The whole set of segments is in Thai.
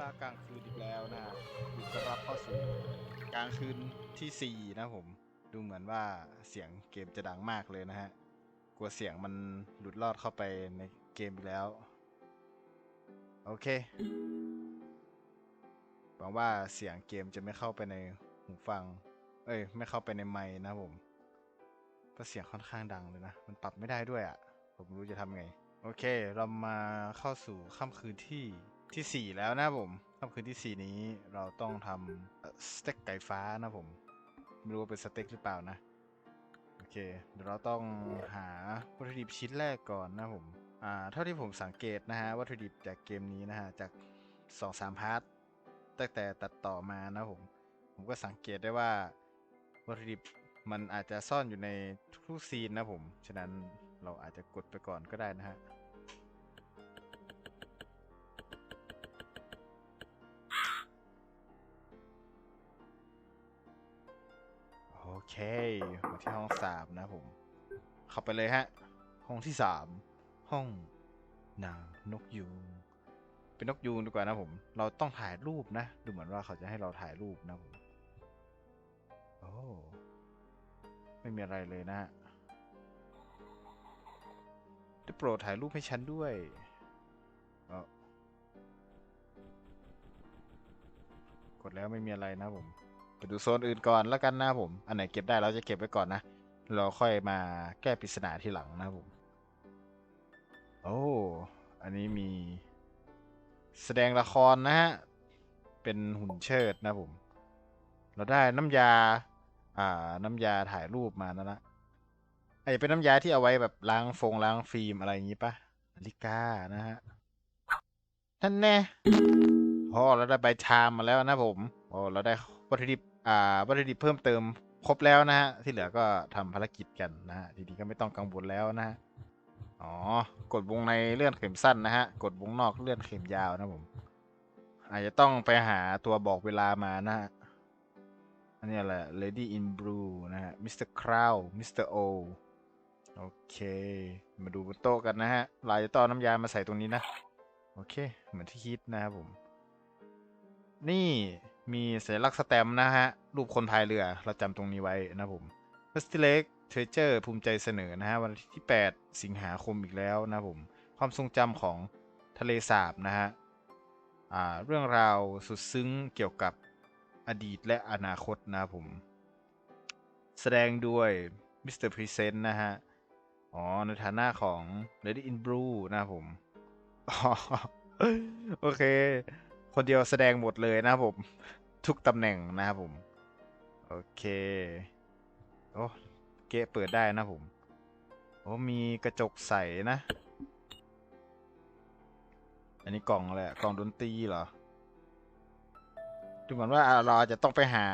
ลากลางคืนอีกแล้วนะฮะยินดีต้อนรับเข้าสู่กลางคืนที่สี่นะผม ดูเหมือนว่าเสียงเกมจะดังมากเลยนะฮะ กลัวเสียงมันหลุดลอดเข้าไปในเกมอีกแล้ว โอเค หวังว่าเสียงเกมจะไม่เข้าไปในหูฟัง เอ้ย ไม่เข้าไปในไมค์นะผมเพราะเสียงค่อนข้างดังเลยนะ มันปรับไม่ได้ด้วยอะ่ะ ผมรู้จะทำไง โอเค เรามาเข้าสู่ค่ำคืนที่ ที่ 4 แล้วนะผมค่ำคืนที่ 4 นี้เราต้องทำสเต็กไก่ฟ้านะผม ไม่รู้ว่าเป็นสเต็กหรือเปล่านะ โอเค เดี๋ยวเราต้องหาวัตถุดิบชิ้นแรกก่อนนะผม อ่า เท่าที่ผมสังเกตนะฮะ วัตถุดิบจากเกมนี้นะฮะ จาก 2-3 พาร์ทตั้งแต่ตัดต่อมานะผม ผมก็สังเกตได้ว่าวัตถุดิบมันอาจจะซ่อนอยู่ในทุกๆซีนนะผม ฉะนั้นเราอาจจะกดไปก่อนก็ได้นะฮะ เคมาที่ห้องสามนะผม เข้าไปเลยฮะ ห้องที่สามห้องนางนกยูงเป็นนกยูงดีกว่านะผม เราต้องถ่ายรูปนะ ดูเหมือนว่าเขาจะให้เราถ่ายรูปนะผมโอ้ไม่มีอะไรเลยนะฮะได้โปรดถ่ายรูปให้ฉันด้วยกดแล้วไม่มีอะไรนะผม ไปดูโซนอื่นก่อนแล้วกันนะผม อันไหนเก็บได้เราจะเก็บไว้ก่อนนะ เราค่อยมาแก้ปริศนาทีหลังนะผม โอ้ อันนี้มี แสดงละครนะฮะ เป็นหุ่นเชิดนะผม เราได้น้ำยา อ่า น้ำยาถ่ายรูปมานะนะไอเป็นน้ำยาที่เอาไว้แบบล้างฟงล้างฟิล์มอะไรอย่างงี้ปะนาฬิกานะฮะท่านแน่พอเราได้ใบชามมาแล้วนะผมโอ้เราได้ วัตถุดิบอ่าวัตถุดิบเพิ่มเติมครบแล้วนะฮะที่เหลือก็ทำภารกิจกันนะฮะทีนี้ก็ไม่ต้องกังวลแล้วนะฮะอ๋อกดวงในเลื่อนเข็มสั้นนะฮะกดวงนอกเลื่อนเข็มยาวนะผม อาจจะต้องไปหาตัวบอกเวลามานะฮะอันนี้แหละ Lady in Blue นะฮะ Mr. Crow Mr. O โอเค มาดูบนโต๊ะกันนะฮะเราจะต้องเอาน้ำยามาใส่ตรงนี้นะ โอเค เหมือนที่คิดนะครับผม นี่ มีสัญลักษณ์สแตมนะฮะ รูปคนพายเรือ เราจำตรงนี้ไว้นะผม f e s t i l e g Treasure ภูมิใจเสนอนะฮะ วันที่ 8 สิงหาคมอีกแล้วนะผม ความทรงจำของทะเลสาบนะฮะอ่าเรื่องราวสุดซึ้งเกี่ยวกับอดีตและอนาคตนะผม แสดงด้วยมิสเตอร์พรีเซนต์นะฮะ อ๋อ ในฐานะของ Lady in Blue นะผม โอเค คนเดียวแสดงหมดเลยนะผม ทุกตำแหน่งนะครับผม โอเค โอ้เกะเปิดได้นะผม โอ้มีกระจกใสนะ อันนี้กล่องอะไรอะกล่องดนตรีเหรอดูเหมือนว่าเราจะต้องไปหา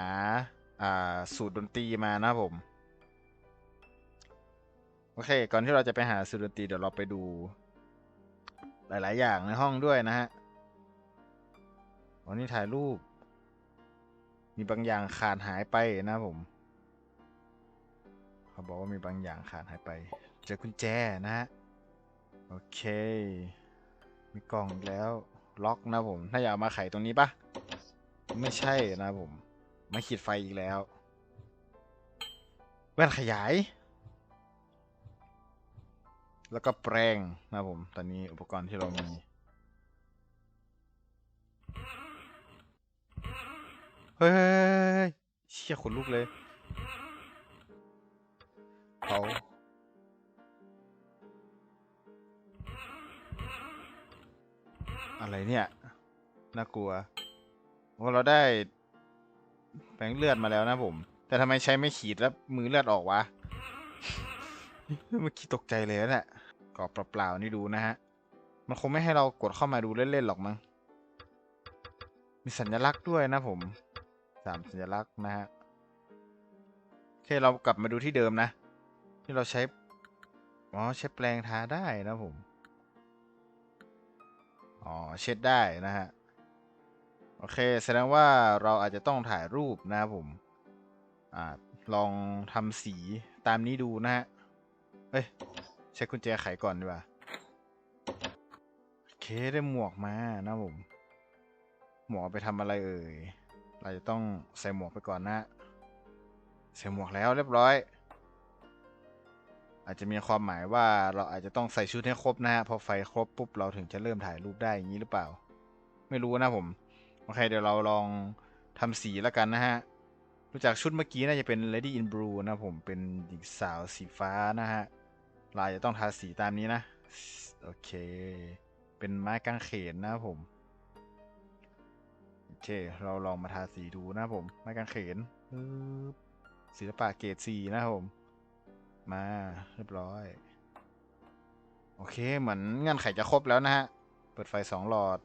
อ่าสูตรดนตรีมานะผม โอเค ก่อนที่เราจะไปหาสูตรดนตรีเดี๋ยวเราไปดู หลาย ๆ อย่างในห้องด้วยนะฮะวันนี้ถ่ายรูป มีบางอย่างขาดหายไปนะผม เขาบอกว่ามีบางอย่างขาดหายไป เจอกุญแจนะฮะ โอเค มีกล่องแล้ว ล็อกนะผม ถ้าอยากมาไขตรงนี้ปะไม่ใช่นะผมม่ขีดไฟอีกแล้ว แว่นขยาย แล้วก็แปรงนะผม ตอนนี้อุปกรณ์ที่เรามี เฮ้ยเชี่ยขนลุกเลยเขาอะไรเนี่ย น่ากลัวโอ้เราได้แปรงเลือดมาแล้วนะผม แต่ทำไมใช้ไม่ขีดแล้วมือเลือดออกวะเมื่อกี้ตกใจเลยนะเนี่ยกรอบเปล่าๆนี่ดูนะฮะ มันคงไม่ให้เรากดเข้ามาดูเล่นๆหรอกมั้ง มีสัญลักษณ์ด้วยนะผม สามสัญลักษณ์นะฮะโอเคเรากลับมาดูที่เดิมนะ ที่เราใช้อ๋อใช้แปรงทาได้นะผมอ๋อเช็ดได้นะฮะโอเคแสดงว่าเราอาจจะต้องถ่ายรูปนะครับผมอ่าลองทำสีตามนี้ดูนะฮะเอ้ยใช้กุญแจไขก่อนดีกว่าโอเคได้หมวกมานะผมวกไปทำอะไรเอ่ย เราจะต้องใส่หมวกไปก่อนนะ ใส่หมวกแล้วเรียบร้อย อาจจะมีความหมายว่าเราอาจจะต้องใส่ชุดให้ครบนะฮะพอไฟครบปุ๊บเราถึงจะเริ่มถ่ายรูปได้อย่างนี้หรือเปล่า ไม่รู้นะผมโอเคเดี๋ยวเราลองทำสีแล้วกันนะฮะรู้จักชุดเมื่อกี้น่าจะเป็น Lady in Blue นะผมเป็นหญิงสาวสีฟ้านะฮะลายจะต้องทาสีตามนี้นะ โอเค เป็นไม้กางเขนนะผม เค เราลองมาทาสีดูนะผมไม้กางเขนศิลปะเกรดสีนะผม มาเรียบร้อย โอเค เหมือนเงื่อนไขจะครบแล้วนะฮะ เปิดไฟสองหลอด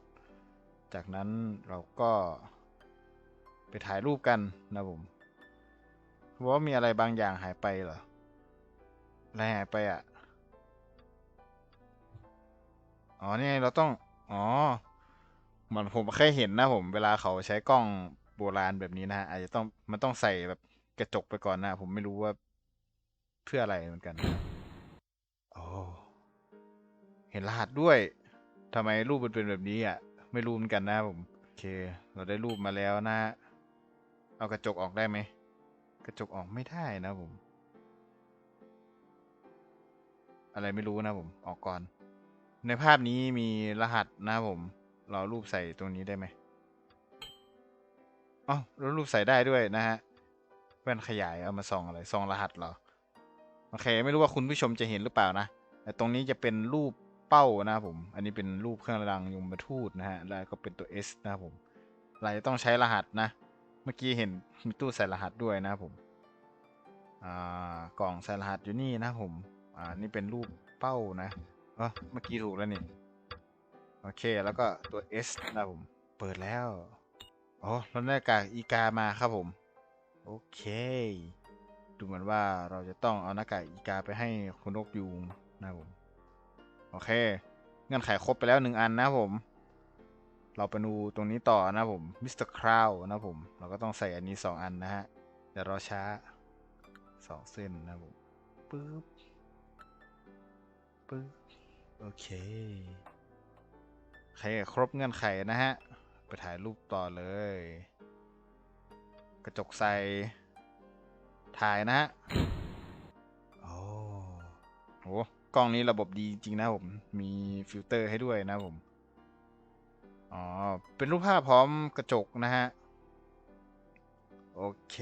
จากนั้นเราก็ไปถ่ายรูปกันนะผมว่ามีอะไรบางอย่างหายไปเหรออะไรหายไปอะ อ๋อ นี่เราต้อง อ๋อ มือนผมเคยเห็นนะผม เวลาเขาใช้กล้องโบราณแบบนี้นะฮะอาจจะต้องมันต้องใส่แบบกระจกไปก่อนนะ ผมไม่รู้ว่าเพื่ออะไรเหมือนกันนะโอ้เห็นรหัสด้วยทำไมรูปมันเป็นแบบนี้อะ ไม่รู้เหมือนกันนะผมโอเค เราได้รูปมาแล้วนะ เอากระจกออกได้ไหมกระจกออกไม่ได้นะผม อะไรไม่รู้นะผม ออกก่อน ในภาพนี้มีรหัสนะผม เรารูปใส่ตรงนี้ได้ไหมอ๋อแล้วรูปใส่ได้ด้วยนะฮะแว่นขยายเอามาส่องอะไรส่องรหัสเหรอโอเค ไม่รู้ว่าคุณผู้ชมจะเห็นหรือเปล่านะแต่ตรงนี้จะเป็นรูปเป้านะครับผม อันนี้เป็นรูปเครื่องรางยมทูตนะฮะ แล้วก็เป็นตัว S นะครับผม เราจะต้องใช้รหัสนะ เมื่อกี้เห็นมีตู้ใส่รหัสด้วยนะครับผม อ่ากล่องใส่รหัสอยู่นี่นะครับผม อ่า นี่เป็นรูปเป้านะ เออเมื่อกี้ถูกแล้วนี่ โอเค แล้วก็ตัว S นะผม เปิดแล้ว อ๋อเราได้กากอีกามาครับผม โอเค ดูเหมือนว่าเราจะต้องเอาหน้ากากอีกาไปให้คุณนกยูงนะผม โอเค เงื่อนไขครบไปแล้วหนึ่งอันนะผม เราไปดูตรงนี้ต่อนะผม มิสเตอร์คราวนะผม เราก็ต้องใส่อันนี้สองอันนะฮะเดี๋ยวรอช้าสองเส้นนะผมปึ๊บปึ๊บโอเค เคครบเงื่อนไขนะฮะ ไปถ่ายรูปต่อเลย กระจกใส่ถ่ายนะฮะ โอ้โหกล้องนี้ระบบดีจริงนะผม มีฟิลเตอร์ให้ด้วยนะผม อ๋อ เป็นรูปภาพพร้อมกระจกนะฮะ โอเค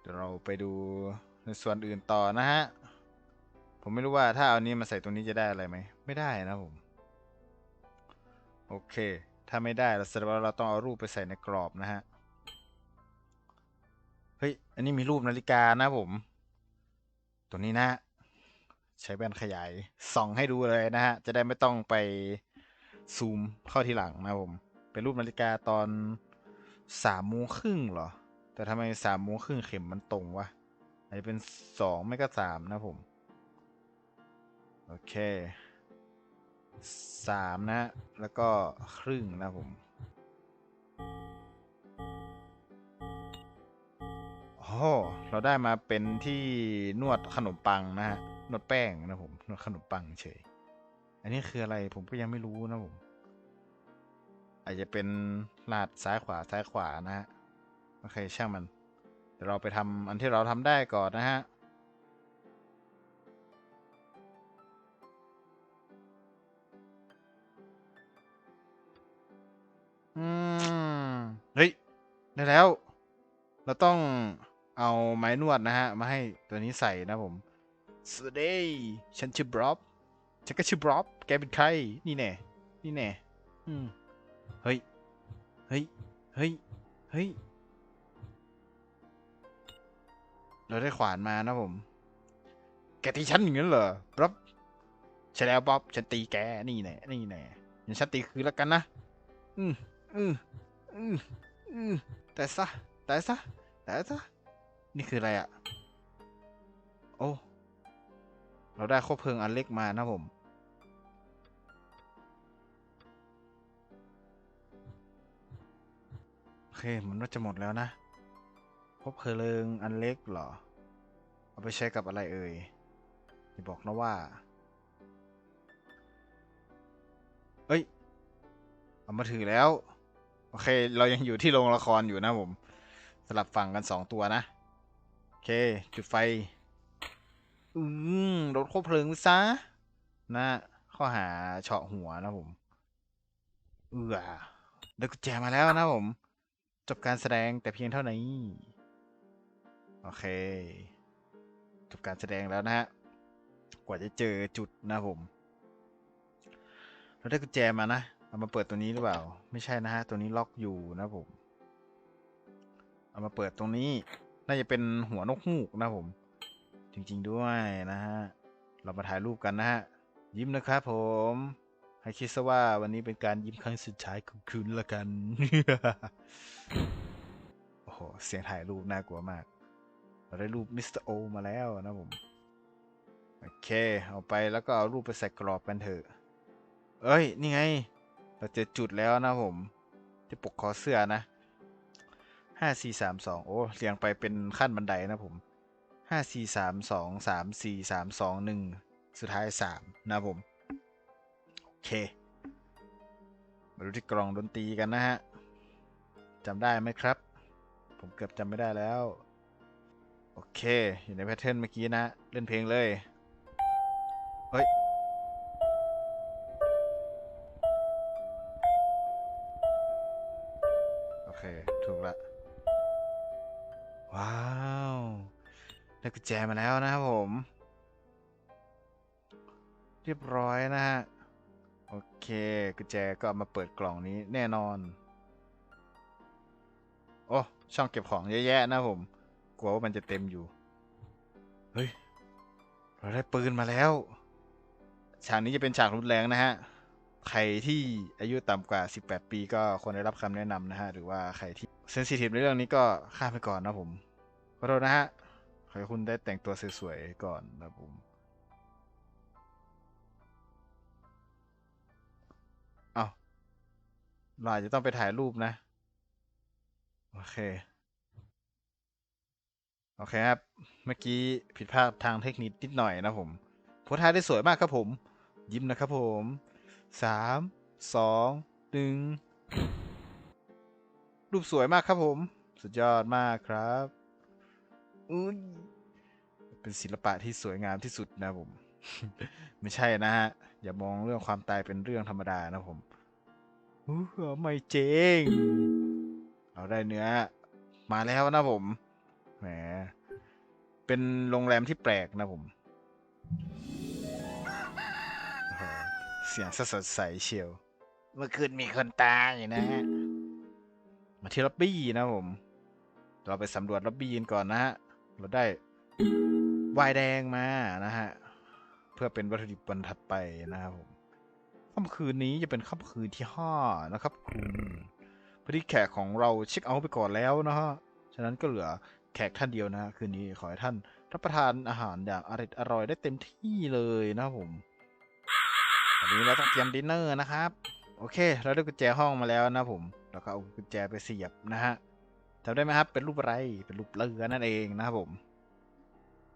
เดี๋ยวเราไปดูในส่วนอื่นต่อนะฮะ ผมไม่รู้ว่าถ้าเอานี้มาใส่ตรงนี้จะได้อะไรไหม ไม่ได้นะผม โอเค ถ้าไม่ได้เราแสดงว่าเราต้องเอารูปไปใส่ในกรอบนะฮะ เฮ้ย อันนี้มีรูปนาฬิกานะผม ตัวนี้นะ ใช้แว่นขยายส่องให้ดูเลยนะฮะ จะได้ไม่ต้องไปซูมเข้าทีหลังนะผม เป็นรูปนาฬิกาตอนสามโมงครึ่งเหรอ แต่ทำไมสามโมงครึ่งเข็มมันตรงวะอาจจะเป็นสองไม่ก็สามนะผม โอเค สามนะแล้วก็ครึ่งนะผมโอ้เราได้มาเป็นที่นวดขนมปังนะฮะ นวดแป้งนะผม นวดขนมปังเฉย อันนี้คืออะไรผมก็ยังไม่รู้นะผม อาจจะเป็นลาดซ้ายขวาซ้ายขวานะฮะ โอเคช่างมัน เดี๋ยวเราไปทำอันที่เราทำได้ก่อนนะฮะ อืม เฮ้ย ได้แล้ว เราต้องเอาไม้นวดนะฮะ มาให้ตัวนี้ใส่นะผมสวัสดีฉันชื่อบรอบ ฉันก็ชื่อบรอบ แกเป็นใคร นี่แน่ นี่แน่ อืม เฮ้ย เฮ้ย เฮ้ย เฮ้ย เราได้ขวานมานะผม แกตีฉันอย่างนั้นเหรอบรอบใช่แล้วบ๊อบ ฉันตีแก นี่แน่ นี่แน่ฉันตีคืนแล้วกันนะ อืม อืมอืมอืมแต่ซะแต่ซะแต่ซะนี่คืออะไรอะ่ะโอ้เราได้คบเพลิงอันเล็กมานะผม โอเคมันว่าจะหมดแล้วนะคบเพลิงอันเล็กเหรอ เอาไปใช้กับอะไรเอ่ยอย่าบอกนะว่า เอ้ย เอามาถือแล้ว อเค เรายังอยู่ที่โรงละครอยู่นะผม สลับฝั่งกันสองตัวนะ โอเค จุดไฟ อืมรถควบเพลิงซะ นะ ข้อหาเฉาะหัวนะผม เอือได้กุญแจมาแล้วนะผม จบการแสดงแต่เพียงเท่านี้ โอเค จบการแสดงแล้วนะฮะ กว่าจะเจอจุดนะผม เราได้กุญแจมานะ เอามาเปิดตัวนี้หรือเปล่า ไม่ใช่นะฮะ ตัวนี้ล็อกอยู่นะผม เอามาเปิดตรงนี้ น่าจะเป็นหัวนกฮูกนะผม จริงๆด้วยนะฮะ เรามาถ่ายรูปกันนะฮะ ยิ้มนะครับผม ให้คิดซะว่าวันนี้เป็นการยิ้มครั้งสุดท้ายของคุณละกัน โอ้โห เสียงถ่ายรูปน่ากลัวมาก เราได้รูปมิสเตอร์โอมาแล้วนะผม โอเค เอาไปแล้วก็เอารูปไปใส่กรอบกันเถอะ เอ้ย นี่ไง เราเจอจุดแล้วนะผม ที่ปกคอเสื้อนะห้าสี่สามสองโอ้เรียงไปเป็นขั้นบันไดนะผมห้าสี่สามสองสามสี่สามสองหนึ่งสุดท้ายสามนะผม โอเค มาดูที่กล่องดนตรีกันนะฮะจำได้ไหมครับ ผมเกือบจำไม่ได้แล้ว โอเค อยู่ในแพทเทิร์นเมื่อกี้นะ เล่นเพลงเลย เฮ้ย กุญแจมาแล้วนะครับผม เรียบร้อยนะฮะ โอเคกุญแจก็ามาเปิดกล่องนี้แน่นอน โอ้ช่องเก็บของเยอะแยะนะผม กลัวว่ามันจะเต็มอยู่ เฮ้ย เราได้ปืนมาแล้ว ฉากนี้จะเป็นฉากรุนแรงนะฮะ ใครที่อายุต่ำกว่า 18 ปีก็ควรได้รับคำแนะนำนะฮะ หรือว่าใครที่เซนซิทีฟในเรื่องนี้ก็ข้ามไปก่อนนะผมขอโทษนะฮะ ให้คุณได้แต่งตัวสวยๆก่อนนะผมเอาเราอาจะต้องไปถ่ายรูปนะ โอเค โอเคครับ เมื่อกี้ผิดพลาดทางเทคนิคนิดหน่อยนะผมโพสท่าได้สวยมากครับผม ยิ้มนะครับผมสามสองหนึ่งรูปสวยมากครับผม สุดยอดมากครับ อุ้ยเป็นศิลปะที่สวยงามที่สุดนะผม ไม่ใช่นะฮะ อย่ามองเรื่องความตายเป็นเรื่องธรรมดานะผมอู้หูไม่เจงเอาได้เนื้อ มาแล้วนะผม แหม เป็นโรงแรมที่แปลกนะผม เสียงสดใสเชียว เมื่อคืนมีคนตายนะฮะ มาที่ล็อบบี้นะผม เราไปสำรวจล็อบบี้กันก่อนนะฮะ เราได้ไวน์แดงมานะฮะ เพื่อเป็นวัตถุดิบวันถัดไปนะครับผมค่ำคืนนี้จะเป็นค่ำคืนที่ห้านะครับคุณพอดีแขกของเราเช็คเอาท์ไปก่อนแล้วนะฮะ ฉะนั้นก็เหลือแขกท่านเดียวนะฮะคืนนี้ขอให้ท่านรับประทานอาหารอย่างอร่อยอร่อยได้เต็มที่เลยนะครับผมวันนี้เราต้องเตรียมดินเนอร์นะครับ โอเค เราได้กุญแจห้องมาแล้วนะผม แล้วก็เอากุญแจไปเสียบนะฮะ จำได้ไหมครับ เป็นรูปอะไร เป็นรูปเรือนั่นเองนะครับผม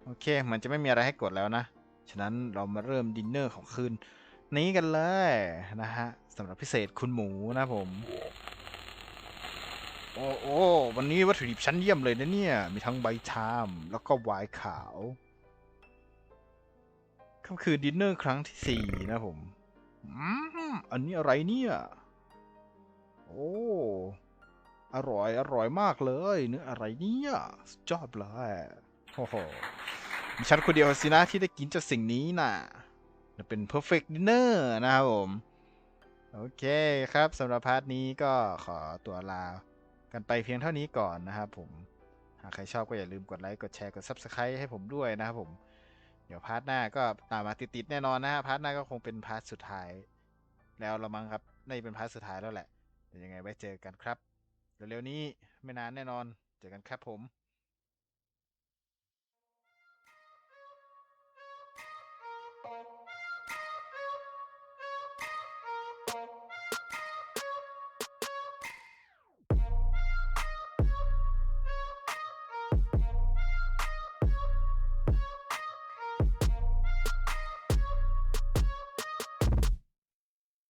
โอเคมือนจะไม่มีอะไรให้กดแล้วนะ ฉะนั้นเรามาเริ่มดินเนอร์ของคืนนี้กันเลยนะฮะสำหรับพิเศษคุณหมูนะผม โอ้โอ้วันนี้วัตถุดิบชั้นเยี่ยมเลยนะเนี่ย มีทั้งใบชาม แล้วก็วน์ขาวค่ำคืนดินเนอร์ครั้งที่สี่นะผมอืมอันนี้อะไรเนี่ย โอ้ อร่อย อร่อยมากเลย เนื้ออะไรเนี่ยสุดยอดเลยโอ้โหมีฉันคนเดียวสินะที่ได้กินจ้าสิ่งนี้น่ะจะเป็น perfect dinner นะครับผม โอเคครับสำหรับพาร์ทนี้ก็ขอตัวลากันไปเพียงเท่านี้ก่อนนะครับผม หากใครชอบก็อย่าลืมกดไลค์ กดแชร์ กด Subscribe ให้ผมด้วยนะครับผม เดี๋ยวพาร์ทหน้าก็ตามมาติดๆแน่นอนนะฮะพาร์ทหน้าก็คงเป็นพาร์ทสุดท้าย แล้วละมั้งครับน่าจะเป็นพาร์ทสุดท้ายแล้วแหละยังไงไว้เจอกันครับ เร็วๆนี้ไม่นานแน่นอน เจอกันครับผม